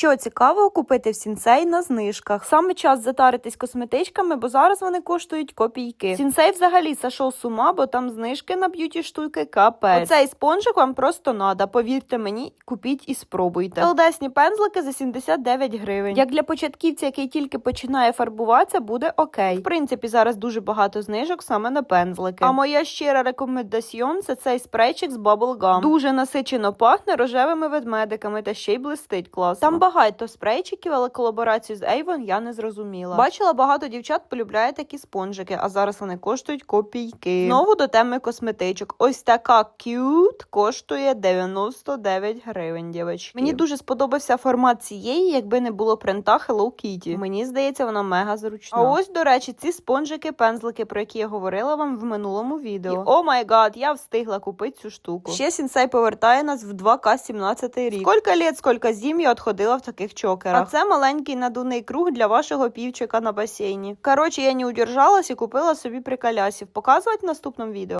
Що цікавого купити в сінсей на знижках. Саме час затаритись косметичками, бо зараз вони коштують копійки. Сінсей взагалі сошов з ума, бо там знижки на б'юті штуки капець. Оцей спонжик вам просто надо. Повірте мені, купіть і спробуйте. Елдесні пензлики за 79 гривень. Як для початківця, який тільки починає фарбуватися, буде окей. В принципі, зараз дуже багато знижок саме на пензлики. А моя щира рекомендаціон це цей спрейчик з Bubble Gum. Дуже насичено пахне рожевими ведмедиками та ще й блистить класно. Там багато спрейчиків, але колаборацію з Avon я не зрозуміла. Бачила, багато дівчат полюбляє такі спонжики, а зараз вони коштують копійки. Знову до теми косметичок. Ось така кют коштує 99 гривень, дівчатки. Мені дуже сподобався формат цієї, якби не було принта Hello Kitty. Мені здається, вона мега зручна. А ось, до речі, ці спонжики, пензлики, про які я говорила вам в минулому відео. І, о май гад, я встигла купити цю штуку. Ще сінсей повертає нас в 2К 17 рік. Скільки літ, скільки зім я отходила в таких чокерах. А це маленький надувний круг для вашого півчика на басейні. Коротше, я не удержалась і купила собі приколясів. Показувати в наступному відео.